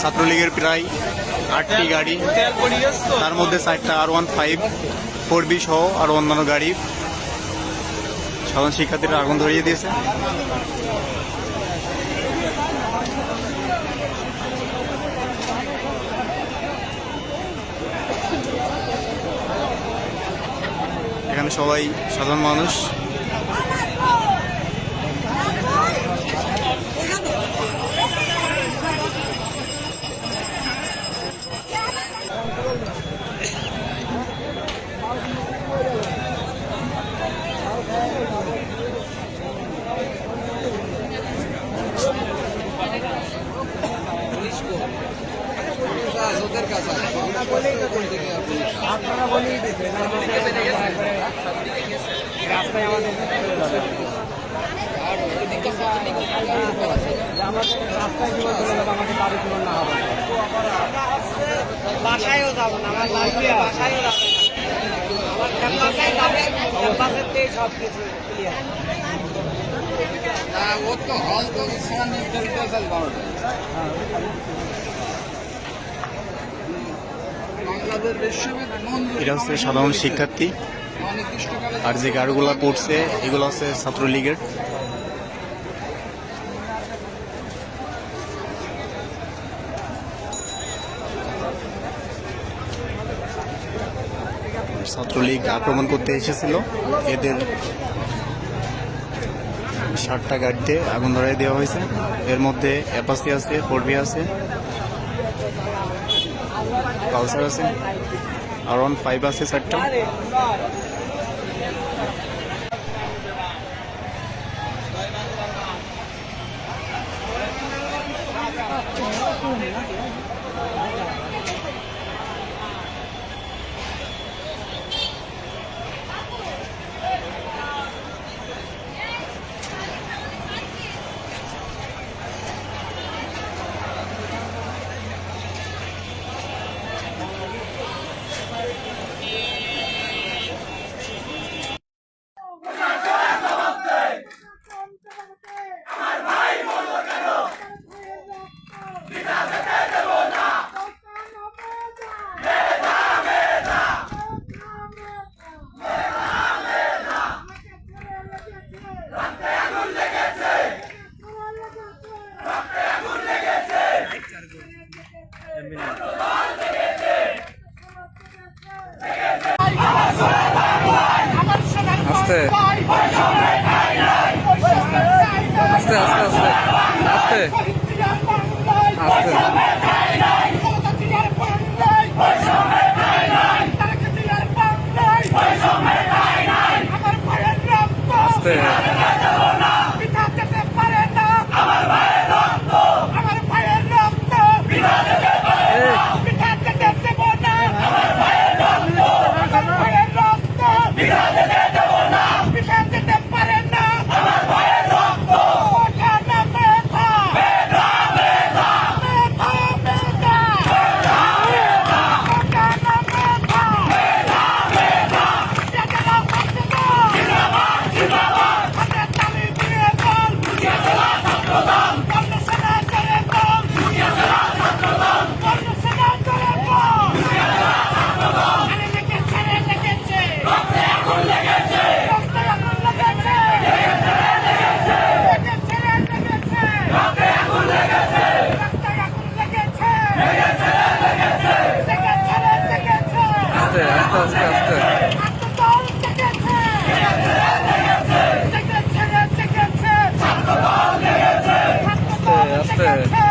ছাত্রলীগের প্রায় আটটি গাড়ি। তার মধ্যে চারটা আর ওয়ান ফাইভ ফোর বি সহ আর অন্যান্য গাড়ি সাধারণ শিক্ষার্থীরা আগুন ধরিয়ে দিয়েছে। এখানে সবাই সাধারণ মানুষ। রাস্তায় আমাদের আর বাসায়ও যাব না আমার লাগবে বাসায়ও যাবে না। আমার ক্যাম্পাসে যাবে সব কিছু ক্লিয়ার ও তো হল তো নির্ধারিত বারোটা হ্যাঁ। এটা হচ্ছে সাধারণ শিক্ষার্থী। আর যে গাড়িগুলো পড়ছে, এগুলো হচ্ছে ছাত্রলীগের। ছাত্রলীগ আক্রমণ করতে এসেছিল। এদের ষাটটা গাড়িতে আগুন ধরাই দেওয়া হয়েছে। এর মধ্যে অ্যাপাসি আছে, ফোরবি আছে। পালসার আছে। আর ওয়ান ফাইভ আছে চারটা 对。Yeah.